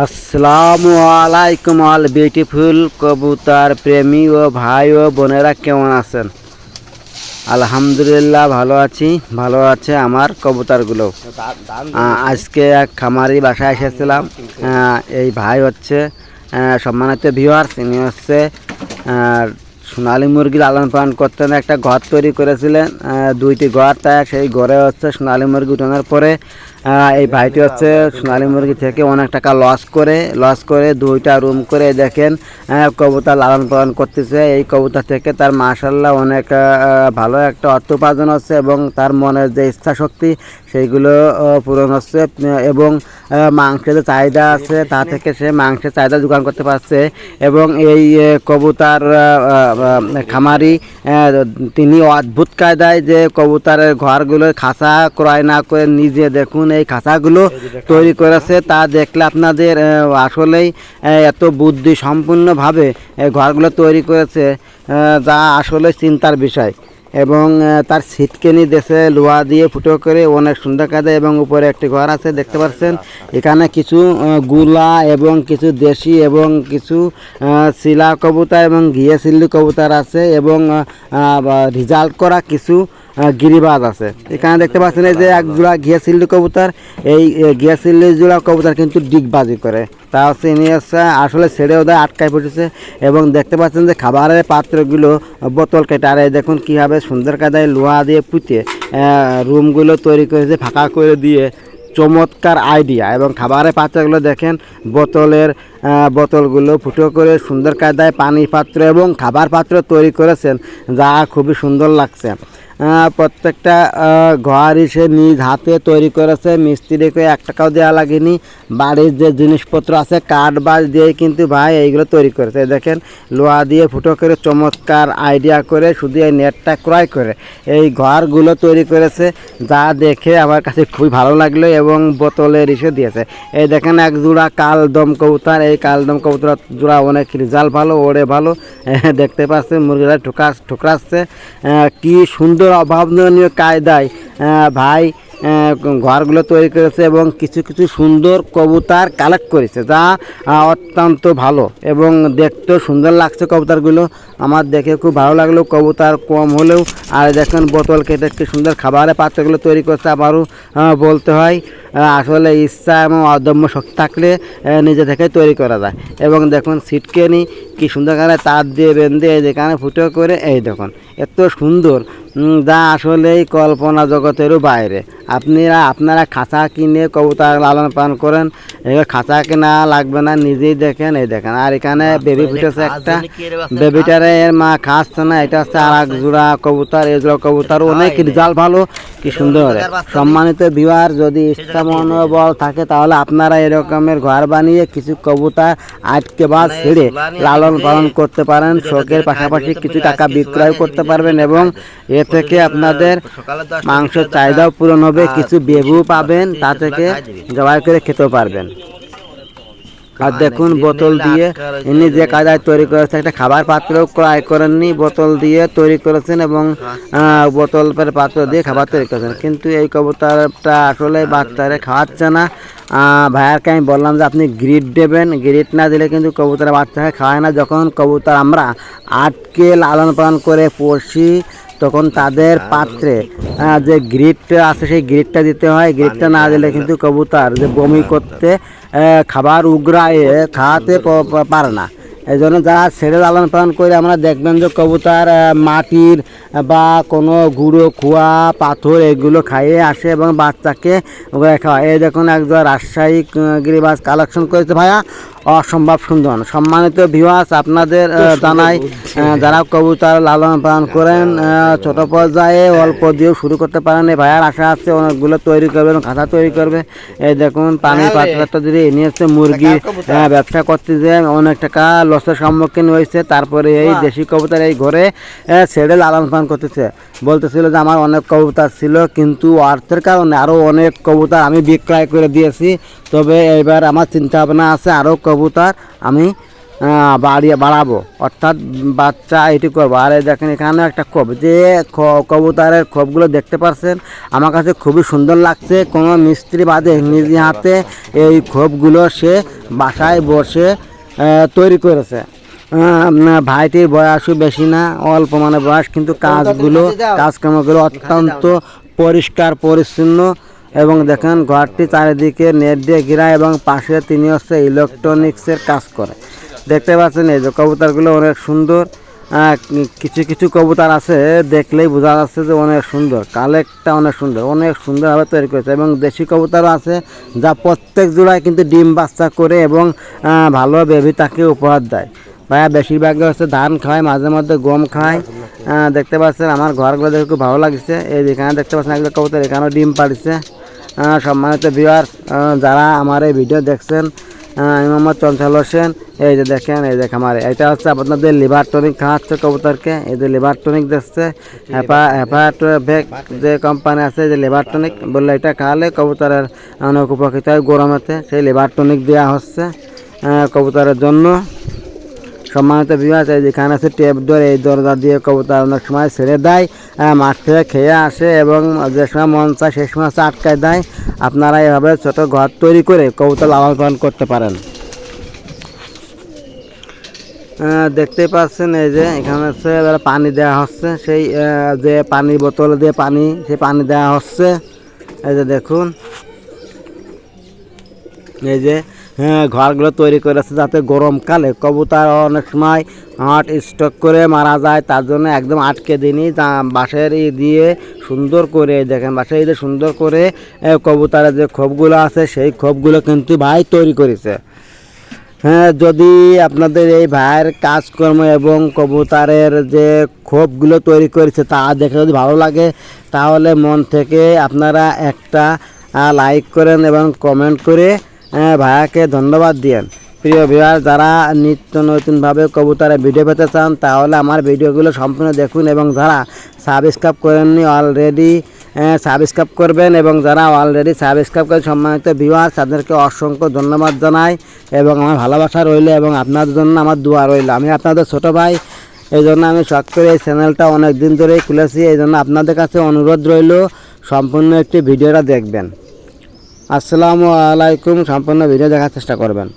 আসসালামু আলাইকুম বিউটিফুল কবুতর প্রেমী ও ভাই ও বোনেরা, কেমন আছেন? আলহামদুলিল্লাহ ভালো আছি, ভালো আছে আমার কবুতরগুলো। আজকে এক খামারি বাসায় এসেছিলাম। এই ভাই হচ্ছে সম্মানিত ভিউয়ার্স ইনি হচ্ছে সোনালী মুরগি লালন পালন করতেন, একটা ঘর তৈরি করেছিলেন দুইটি ঘর তাই সেই ঘরে হচ্ছে সোনালী মুরগি উঠানোর পরে এই ভাইটি হচ্ছে সোনালী মুরগি থেকে অনেক টাকা লস করে লস করে দুইটা রুম করে দেখেন আহ, কবুতর লালন পালন করতেছে। এই কবুতর থেকে তার মাশাল্লাহ অনেক ভালো একটা অর্থ উপার্জন হচ্ছে এবং তার মনের যে ইচ্ছা শক্তি সেইগুলো পূরণ হচ্ছে। এবং মাংসের যে চাহিদা আছে তা থেকে সে মাংসের চাহিদা যোগান করতে পারছে এবং এই কবুতর খামারি তিনি অদ্ভুত কায়দায় যে কবুতারের ঘরগুলো খাঁচা ক্রয় না করে নিজে দেখুন এই খাঁচাগুলো তৈরি করেছে তা দেখলে আপনাদের আসলেই এত বুদ্ধি সম্পূর্ণভাবে এই ঘরগুলো তৈরি করেছে যা আসলে চিন্তার বিষয়। এবং তার সিটকেনি দেশে লোহা দিয়ে ফুটো করে অনেক সুন্দর কাজে এবং উপরে একটি ঘর আছে দেখতে পাচ্ছেন। এখানে কিছু গুলা এবং কিছু দেশি এবং কিছু শিলা কবুতর এবং ঘিয়ে সিল্লি কবুতর আছে এবং রিজাল্ট করা কিছু গিরিবাজ আছে। এখানে দেখতে পাচ্ছেন এই যে এক জোড়া ঘিয়া সিল্লি কবুতর এই এ, ঘিয়া সিল্লি জোড়া কবুতর কিন্তু ডিগবাজি করে। তা ইনি হচ্ছে আসলে ছেড়েও দেয় আটকায় পড়েছে এবং দেখতে পাচ্ছেন যে খাবারের পাত্রগুলো বোতল কেটে আর দেখুন কীভাবে সুন্দর কাদায় লোহা দিয়ে পুঁতে রুমগুলো তৈরি করেছে ফাঁকা করে দিয়ে। চমৎকার আইডিয়া এবং খাবারের পাত্রগুলো দেখেন বোতলের বোতলগুলো ফুটো করে সুন্দর কায়দায় পানি পাত্র এবং খাবার পাত্র তৈরি করেছেন যা খুবই সুন্দর লাগছে। প্রত্যেকটা ঘর সে নিজ হাতে তৈরি করেছে। মিস্ত্রিকে এক টাকাও দেওয়া লাগেনি। বাড়ির যে জিনিসপত্র আছে, কাঠ বাস দিয়ে কিন্তু ভাই এইগুলো তৈরি করেছে। দেখেন, লোহা দিয়ে ফুটো করে চমৎকার আইডিয়া করে শুধু এই নেটটা ক্রয় করে। এই ঘরগুলো তৈরি করেছে, যা দেখে আমার কাছে খুবই ভালো লাগল এবং বোতলের ইসে দিয়েছে। এই দেখেন, এক জোড়া কালদম কবুতর। এই কালদম কবুতর জোড়া অনেক রেজাল্ট ভালো, ওড়ে ভালো। দেখতে পাচ্ছে মুরগিরা ঠোকা ঠোকরাচ্ছে। কি সুন্দর অভাবনীয় কায়দায় ভাই ঘরগুলো তৈরি করেছে এবং কিছু কিছু সুন্দর কবুতার কালেক্ট করেছে, যা অত্যন্ত ভালো এবং দেখতেও সুন্দর লাগছে কবুতারগুলো। আমার দেখে খুব ভালো লাগল, কবুতার কম হলেও, আর দেখেন বোতল কেটে কি সুন্দর খাবারের পাত্রগুলো তৈরি করছে আবারও বলতে হয় আসলে ইচ্ছা এবং অদম্য শক্তি থাকলে নিজে থেকে তৈরি করা যায়। এবং দেখুন সিটকে নি কি সুন্দর করে তার দিয়ে বেঁধে এই যেখানে ফুটো করে, এই দেখুন, এত সুন্দর যা আসলেই কল্পনা জগতেরও বাইরে। আপনারা আপনারা খাঁচা কিনে কবুতর লালন পালন করেন এবার খাঁচা কেনা লাগবে না নিজেই দেখেন এই দেখেন। আর এখানে বেবি ফুটেছে একটা। বেবিটারে এর মা খাচ্ছে না এটা হচ্ছে আর এক জোড়া কবুতর এই জোড়া কবুতর অনেক রেজাল্ট ভালো কি সুন্দর। সম্মানিত বিহার যদি ইচ্ছা মনোবল থাকে তাহলে আপনারা এরকমের ঘর বানিয়ে কিছু কবুতর আটকে বা ছেড়ে লালন পালন করতে পারেন। শখের পাশাপাশি কিছু টাকা বিক্রয় করতে পারবেন এবং এ থেকে আপনাদের মাংসের চাহিদাও পূরণ হবে কিছু বেবু পাবেন তা থেকে জবাই করে খেতেও পারবেন। আর দেখুন বোতল দিয়ে ইনি যে কায়দায় তৈরি করেছে একটা খাবার পাত্র ক্রয় করেননি বোতল দিয়ে তৈরি করেছেন এবং বোতল পরে পাত্র দিয়ে খাবার তৈরি করেছেন। কিন্তু এই কবুতরটা আসলে বাচ্চারে খাওয়াচ্ছে না। ভাইয়ারকে আমি বললাম যে আপনি গ্রিড দেবেন। গ্রিড না দিলে কিন্তু কবুতর বাচ্চাকে খাওয়ায় না। যখন কবুতর আমরা আটকে লালন পালন করে পড়ছি তখন তাদের পাত্রে যে গ্রিডটা আছে সেই গ্রিডটা দিতে হয়। গ্রিডটা না দিলে কিন্তু কবুতর যে বমি করতে খাবার উগরায় খাওয়াতে পারে না। এই জন্য যারা ছেড়ে লালন পালন করে আমরা দেখবেন যে কবুতর মাটির বা কোনো গুঁড়ো খোয়া পাথর এগুলো খাইয়ে আসে এবং বাচ্চাকে খাওয়ায়। এই দেখুন একজন রাজশাহী আহ, গিরিবাজ কালেকশন করেছে ভাইয়া। অসম্ভব সুন্দর। সম্মানিত ভিওয়াস আপনাদের জানাই যারা কবুতর লালন পালন করেন ছোট পর্যায়ে অল্প দিয়েও শুরু করতে পারেন। এই ভাইয়ার আশা আছে অনেকগুলো তৈরি করবে এবং খাতা তৈরি করবে। এই দেখুন পানির পাত্র দিয়ে নিয়েছে মুরগি ব্যবসা করতে যে অনেক টাকা লসের সম্মুখীন হয়েছে তারপরে এই দেশি কবুতর এই ঘরে ছেড়ে লালন পালন করতেছে। বলতেছিল যে আমার অনেক কবুতর ছিল কিন্তু অর্থের কারণে আরও অনেক কবুতর আমি বিক্রয় করে দিয়েছি। তবে এবার আমার চিন্তা ভাবনা আছে আরও কবুতর আমি বাড়িয়ে বাড়াবো। অর্থাৎ বাচ্চা এটি করব। আর দেখেন এখানে একটা খোপ। যে কবুতরের খোপগুলো দেখতে পাচ্ছেন আমার কাছে খুবই সুন্দর লাগছে। কোনো মিস্ত্রি বাদে নিজে হাতে এই খোপগুলো সে বাসায় বসে তৈরি করেছে। ভাইটির বয়সও বেশি না অল্প মানে বয়স কিন্তু কাজগুলো কাজকর্মগুলো অত্যন্ত পরিষ্কার পরিচ্ছন্ন। এবং দেখেন ঘরটি চারিদিকে নেট দিয়ে ঘেরা এবং পাশে তিনি হচ্ছে ইলেকট্রনিক্সের কাজ করে। দেখতে পাচ্ছেন এই যে কবুতরগুলো অনেক সুন্দর। কিছু কিছু কবুতর আছে, দেখলেই বোঝা যাচ্ছে যে অনেক সুন্দর। কালেক্টটা অনেক সুন্দর, অনেক সুন্দরভাবে তৈরি করেছে এবং দেশি কবুতরও আছে যা প্রত্যেক জোড়ায় কিন্তু ডিম বাচ্চা করে এবং ভালো বেবি তাকে উপহার দেয়। ভাইয়া, বেশিরভাগই হচ্ছে ধান খায়, মাঝে মধ্যে গম খায়। দেখতে পাচ্ছেন আমার ঘরগুলো দেখে খুব ভালো লাগছে। এই যেখানে দেখতে পাচ্ছেন একজন কবুতর, এখানেও ডিম পাড়ছে। সম্মানিত ভিউয়ার যারা আমার এই ভিডিও দেখছেন আমি মোহাম্মদ চঞ্চল হোসেন। এই যে দেখেন, এই যে আমার এটা হচ্ছে আপনাদের লিভার টনিক খাওয়াচ্ছে কবুতরকে। এই যে লিভার টনিক দেখছে হ্যাপা হ্যাপা ভেক যে কোম্পানি আছে, যে লিভার টনিক বললে এটা খাওয়ালে কবুতরের অনেক উপকৃত হয় গরমেতে সেই লিভার টনিক দেওয়া হচ্ছে কবুতরের জন্য। সম্মানিত বিভাগ এই যেখানে আছে টেপ ডোর, এই দরজা দিয়ে কবুতর অনেক সময় ছেড়ে দেয়। মাঠ থেকে খেয়ে আসে এবং যে সময় মন চায় সে সময় আটকায় দেয়। আপনারা এভাবে ছোট ঘর তৈরি করে কবুতর লালন পালন করতে পারেন। আহ, দেখতেই পাচ্ছেন এই যে এখানে হচ্ছে পানি দেওয়া হচ্ছে। সেই যে পানি বোতল দিয়ে পানি সেই পানি দেওয়া হচ্ছে। এই যে দেখুন। এই যে ঘরগুলো তৈরি করেছে যাতে গরমকালে কবুতর অনেক সময় হাট স্টক করে মারা যায়। তার জন্য একদম আটকে দিনই বাঁশের ই দিয়ে সুন্দর করে, দেখেন বাঁশের দিয়ে সুন্দর করে কবুতরের যে খোপগুলো আছে, সেই খোপগুলো কিন্তু ভাই তৈরি করেছে। হ্যাঁ যদি আপনাদের এই ভাইয়ের কাজকর্ম এবং কবুতরের যে খোপগুলো তৈরি করেছে তা দেখে যদি ভালো লাগে, তাহলে মন থেকে আপনারা একটা লাইক করেন এবং কমেন্ট করে ভাইয়াকে ধন্যবাদ দিয়েন। প্রিয় ভিউয়ার যারা নিত্য নতুনভাবে কবুতরের ভিডিও পেতে চান, তাহলে আমার ভিডিওগুলো সম্পূর্ণ দেখুন এবং যারা সাবস্ক্রাইব করেননি অলরেডি সাবস্ক্রাইব করবেন এবং যারা অলরেডি সাবস্ক্রাইব করে সম্মানিত ভিউয়ার তাদেরকে অসংখ্য ধন্যবাদ জানাই এবং আমার ভালোবাসা রইল এবং আপনাদের জন্য আমার দোয়া রইল। আমি আপনাদের ছোটো ভাই, এই জন্য আমি শখ করে এই চ্যানেলটা অনেক দিন ধরেই খুলেছি, এই জন্য আপনাদের কাছে অনুরোধ রইল, সম্পূর্ণ একটি ভিডিওটা দেখবেন। আসসালামু আলাইকুম সম্পূর্ণ ভিডিও দেখার চেষ্টা করবেন।